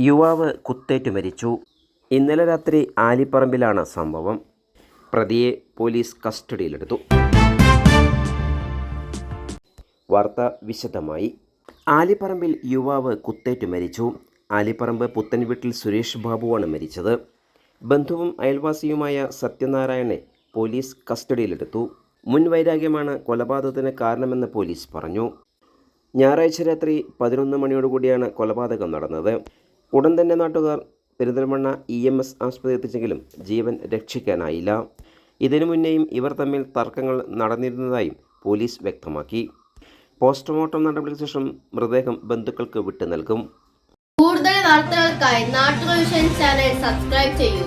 യുവാവ് കുത്തേറ്റ് മരിച്ചു. ഇന്നലെ രാത്രി ആലിപ്പറമ്പിലാണ് സംഭവം. പ്രതിയെ പോലീസ് കസ്റ്റഡിയിലെടുത്തു. വാർത്ത വിശദമായി. ആലിപ്പറമ്പിൽ യുവാവ് കുത്തേറ്റ് മരിച്ചു. ആലിപ്പറമ്പ് പുത്തൻവീട്ടിൽ സുരേഷ് ബാബുവാണ് മരിച്ചത്. ബന്ധുവും അയൽവാസിയുമായ സത്യനാരായണനെ പോലീസ് കസ്റ്റഡിയിലെടുത്തു. മുൻ വൈരാഗ്യമാണ് കൊലപാതകത്തിന് കാരണമെന്ന് പോലീസ് പറഞ്ഞു. ഞായറാഴ്ച രാത്രി പതിനൊന്ന് മണിയോടുകൂടിയാണ് കൊലപാതകം നടന്നത്. ഉടൻ തന്നെ നാട്ടുകാർ പെരിന്തൽമണ്ണ ഇ എം എസ് ആശുപത്രി എത്തിച്ചെങ്കിലും ജീവൻ രക്ഷിക്കാനായില്ല. ഇതിനു മുന്നേയും ഇവർ തമ്മിൽ തർക്കങ്ങൾ നടന്നിരുന്നതായും പോലീസ് വ്യക്തമാക്കി. പോസ്റ്റ്മോർട്ടം നടപടിക്ക് ശേഷം മൃതദേഹം ബന്ധുക്കൾക്ക് വിട്ടു നൽകും കൂടുതൽ വാർത്തകൾക്കായി നാട്ടുകൾ ചാനൽ സബ്സ്ക്രൈബ് ചെയ്യൂ.